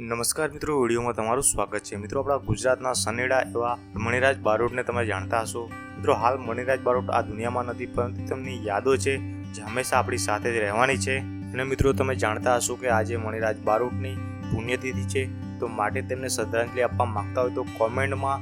નમસ્કાર મિત્રો, વિડીયોમાં તમારું સ્વાગત છે. મિત્રો, આપણા ગુજરાતના સનેડા એવા મણિરાજ બારોટને તમે જાણતા હશો. મિત્રો, હાલ મણિરાજ બારોટ આ દુનિયામાં નથી, પરંતુ તેમની યાદો છે, જે હંમેશા આપણી સાથે જ રહેવાની છે. અને મિત્રો, તમે જાણતા હશો કે આજે મણિરાજ બારોટની પુણ્યતિથિ છે, તો માટે તેમને શ્રદ્ધાંજલિ આપવા માંગતા હોય તો કોમેન્ટમાં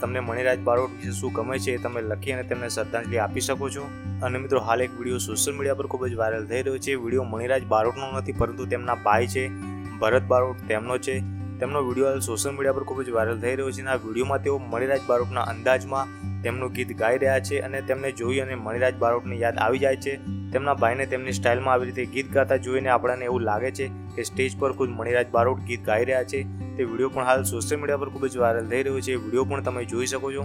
તમને મણિરાજ બારોટ વિશે શું ગમે છે એ તમે લખી અને તેમને શ્રદ્ધાંજલિ આપી શકો છો. અને મિત્રો, હાલ એક વીડિયો સોશિયલ મીડિયા પર ખૂબ જ વાયરલ થઈ રહ્યો છે. વીડિયો મણિરાજ બારોટનો નથી, પરંતુ તેમના ભાઈ છે. ભરત બારોટ તેમનો છે. તેમનો વીડિયો હાલ સોશિયલ મીડિયા પર ખૂબ જ વાયરલ થઈ રહ્યો છે અને આ વિડીયોમાં તેઓ મણિરાજ બારોટના અંદાજમાં તેમનું ગીત ગાઈ રહ્યા છે અને તેમને જોઈ અને મણિરાજ બારોટની યાદ આવી જાય છે. તેમના ભાઈને તેમની સ્ટાઇલમાં આવી રીતે ગીત ગાતા જોઈને આપણને એવું લાગે છે કે સ્ટેજ પર ખુદ મણિરાજ બારોટ ગીત ગાઈ રહ્યા છે. તે વીડિયો પણ હાલ સોશિયલ મીડિયા પર ખૂબ જ વાયરલ થઈ રહ્યો છે. વીડિયો પણ તમે જોઈ શકો છો.